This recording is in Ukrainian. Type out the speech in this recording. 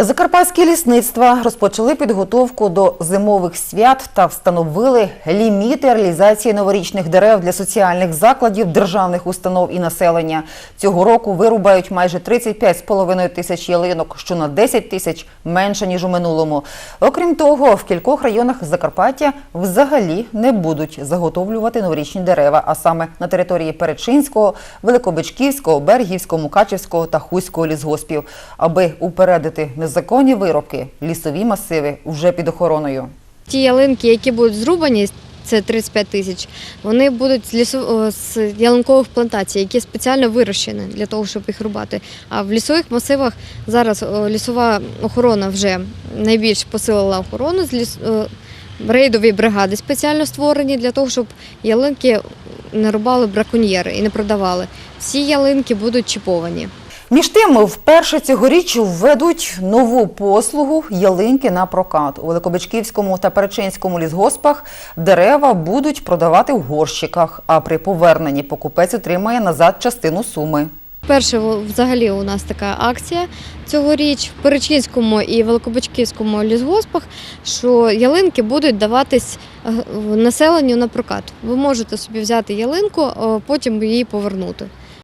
Закарпатські лісництва розпочали підготовку до зимових свят та встановили ліміти реалізації новорічних дерев для соціальних закладів, державних установ і населення. Цього року вирубають майже 35,5 тисяч ялинок, що на 10 тисяч менше ніж у минулому. Окрім того, в кількох районах Закарпаття взагалі не будуть заготовлювати новорічні дерева, а саме на території Перечинського, Великобичківського, Бергівського, Мукачівського та Хуського лісгоспів, аби упередити незаконні виробки, лісові масиви вже під охороною. Ті ялинки, які будуть зрубані, це 35 тисяч, вони будуть з, лісу, з ялинкових плантацій, які спеціально вирощені для того, щоб їх рубати. А в лісових масивах зараз лісова охорона вже найбільш посилила охорону. З ліс, рейдові бригади спеціально створені для того, щоб ялинки не рубали браконьєри і не продавали. Всі ялинки будуть чіповані. Між тим, вперше цьогоріч введуть нову послугу ялинки на прокат. У Великобичківському та Перечинському лісгоспах дерева будуть продавати в горщиках, а при поверненні покупець отримає назад частину суми. Перше взагалі у нас така акція цьогоріч в Перечинському і Великобачківському лісгоспах, що ялинки будуть даватись е, населенню на прокат. Ви можете собі взяти ялинку, е, потім її повернути.